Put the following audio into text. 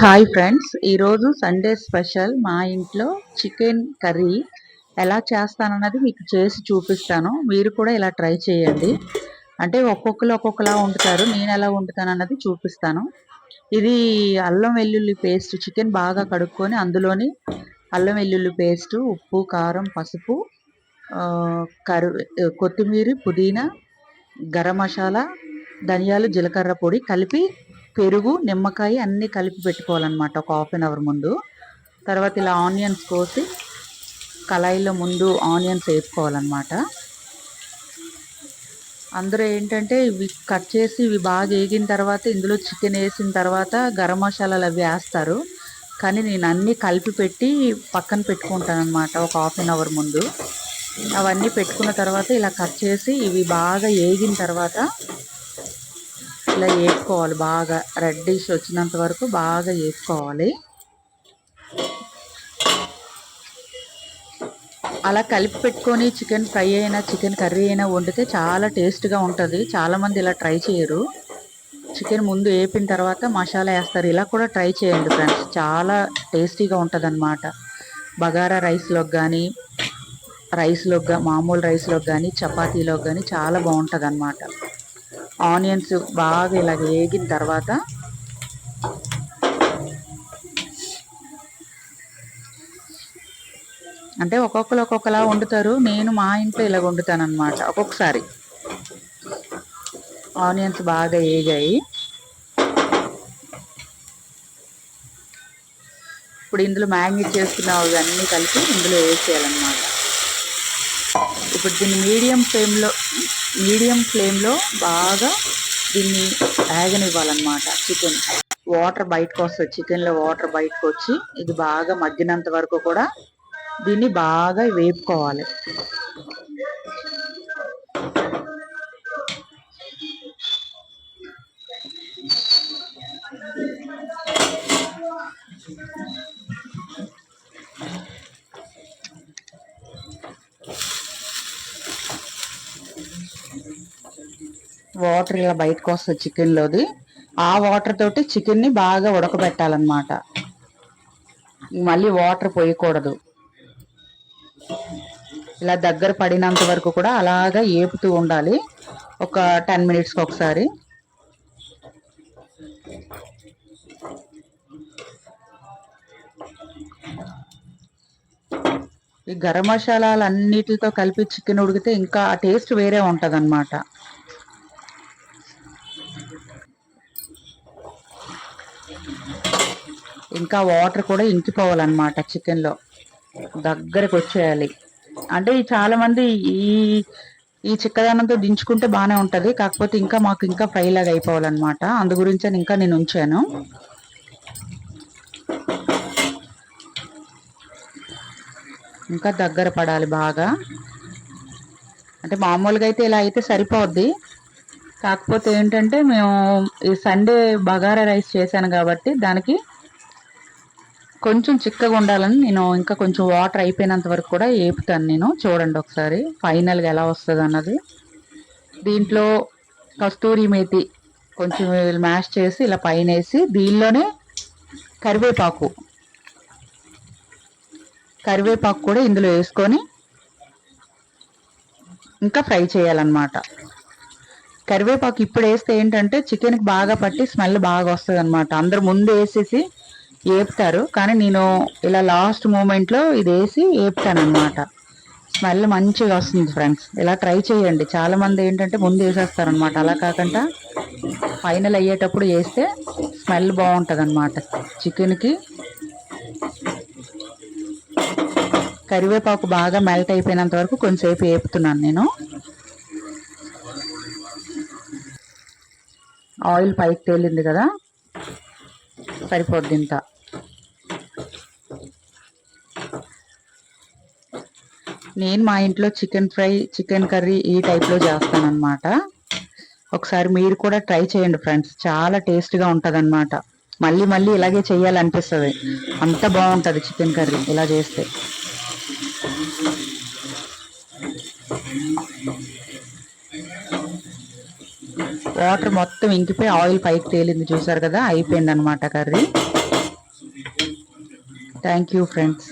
Hi friends ఈరోజు Sunday special మా ఇంట్లో చికెన్ కర్రీ ఎలా చేస్తానన్నది మీకు చేసి చూపిస్తాను. మీరు కూడా ఇలా ట్రై చేయండి. అంటే ఒక్కొక్కరు ఒక్కొక్కలా వండుతారు నేను ఎలా వండుతాను అన్నది చూపిస్తాను. ఇది అల్లం వెల్లుల్లి పేస్ట్ చికెన్ బాగా కడుక్కొని అందులోని అల్లం వెల్లుల్లి పేస్ట్ ఉప్పు కారం పసుపు కరు కొత్తిమీర పుదీనా గరం మసాలా ధనియాలు జీలకర్ర పొడి కలిపి పెరుగు నిమ్మకాయ అన్నీ కలిపి పెట్టుకోవాలన్నమాట ఒక హాఫ్ అన్ అవర్ ముందు. తర్వాత ఇలా ఆనియన్స్ కోసి కళాయిలో ముందు ఆనియన్స్ వేసుకోవాలన్నమాట అందులో ఏంటంటే ఇవి కట్ చేసి ఇవి బాగా వేగిన తర్వాత ఇందులో చికెన్ వేసిన తర్వాత గరం మసాలాలు అవి వేస్తారు. కానీ నేను అన్నీ కలిపి పెట్టి పక్కన పెట్టుకుంటాను అనమాట ఒక హాఫ్ అన్ అవర్ ముందు. అవన్నీ పెట్టుకున్న తర్వాత ఇలా కట్ చేసి ఇవి బాగా వేగిన తర్వాత ఇలా వేసుకోవాలి బాగా రెడ్డిష్ వచ్చినంత వరకు బాగా వేసుకోవాలి అలా కలిపి పెట్టుకొని చికెన్ ఫ్రై అయినా చికెన్ కర్రీ అయినా వండితే చాలా టేస్ట్గా ఉంటుంది. చాలామంది ఇలా ట్రై చేయరు. చికెన్ ముందు వేపిన తర్వాత మసాలా వేస్తారు. ఇలా కూడా ట్రై చేయండి ఫ్రెండ్స్ చాలా టేస్టీగా ఉంటుంది అనమాట బగారా రైస్లోకి కానీ రైస్లోకి మామూలు రైస్లోకి కానీ చపాతీలోకి కానీ చాలా బాగుంటుంది అనమాట ఆనియన్స్ బాగా ఇలా వేగిన తర్వాత అంటే ఒక్కొక్కరు ఒక్కొక్కలా వండుతారు. నేను మా ఇంట్లో ఇలా వండుతాను అనమాట ఒక్కొక్కసారి. ఆనియన్స్ బాగా వేగాయి. ఇప్పుడు ఇందులో మ్యాగ్నేట్ చేసుకున్న అన్నీ కలిపి ఇందులో వేసేయాలన్నమాట. ఇప్పుడు దీన్ని మీడియం ఫ్లేమ్లో మీడియం ఫ్లేమ్లో బాగా దీన్ని వేగనివ్వాలన్నమాట చికెన్ వాటర్ బయటకు వస్తుంది. చికెన్లో వాటర్ బయటకు వచ్చి ఇది బాగా మగ్గినంత వరకు కూడా దీన్ని బాగా వేపుకోవాలి. వాటర్ ఇలా బయటకు వస్తుంది చికెన్లోది ఆ వాటర్ తోటి చికెన్ని బాగా ఉడకబెట్టాలన్నమాట. మళ్ళీ వాటర్ పోయకూడదు. ఇలా దగ్గర పడినంత వరకు కూడా అలాగా ఏపుతూ ఉండాలి. ఒక టెన్ మినిట్స్కి ఒకసారి. ఈ గరం మసాలాలు అన్నిటితో కలిపి చికెన్ ఉడికితే ఇంకా టేస్ట్ వేరే ఉంటుంది ఇంకా వాటర్ కూడా ఇంకిపోవాలన్నమాట చికెన్లో. దగ్గరకు వచ్చేయాలి అంటే చాలా మంది ఈ ఈ చిక్కదనంతో దించుకుంటే బాగానే ఉంటుంది. కాకపోతే ఇంకా మాకు ఇంకా ఫ్రై లాగా అయిపోవాలన్నమాట. అందు గురించి ఇంకా నేను ఉంచాను. ఇంకా దగ్గర పడాలి బాగా. అంటే మామూలుగా అయితే ఇలా అయితే సరిపోద్ది. కాకపోతే ఏంటంటే మేము ఈ సండే బగారా రైస్ చేశాను కాబట్టి దానికి కొంచెం చిక్కగా ఉండాలని నేను ఇంకా కొంచెం వాటర్ అయిపోయినంత వరకు కూడా వేపుతాను నేను. చూడండి ఒకసారి ఫైనల్గా ఎలా వస్తుంది అన్నది. దీంట్లో కస్తూరి మేతి కొంచెం మ్యాష్ చేసి ఇలా పైన వేసి దీనిలోనే కరివేపాకు. కరివేపాకు కూడా ఇందులో వేసుకొని ఇంకా ఫ్రై చేయాలన్నమాట. కరివేపాకు ఇప్పుడు వేస్తే ఏంటంటే చికెన్కి బాగా పట్టి స్మెల్ బాగా వస్తుంది అనమాట అందరు ముందు వేసేసి వేపుతారు కానీ నేను ఇలా లాస్ట్ మూమెంట్లో ఇది వేసి వేపుతాను స్మెల్ మంచిగా వస్తుంది ఫ్రెండ్స్ ఇలా ట్రై చేయండి. చాలామంది ఏంటంటే ముందు వేసేస్తారనమాట అలా కాకుండా ఫైనల్ అయ్యేటప్పుడు వేస్తే స్మెల్ బాగుంటుంది అనమాట చికెన్కి కరివేపాకు బాగా మెల్ట్ అయిపోయినంత వరకు కొంచెంసేపు వేపుతున్నాను నేను. ఆయిల్ పైకి తేలింది కదా. సరిపోద్ది ఇంత నేను మా ఇంట్లో చికెన్ ఫ్రై చికెన్ కర్రీ ఈ టైప్లో చేస్తానన్నమాట. ఒకసారి మీరు కూడా ట్రై చేయండి ఫ్రెండ్స్. చాలా టేస్ట్గా ఉంటుంది అనమాట మళ్ళీ మళ్ళీ ఇలాగే చేయాలనిపిస్తుంది అంత బాగుంటుంది చికెన్ కర్రీ ఇలా చేస్తే. వాటర్ మొత్తం ఇంకిపోయి ఆయిల్ పైకి తేలింది చూసారు కదా? అయిపోయింది అనమాట కర్రీ. Thank you friends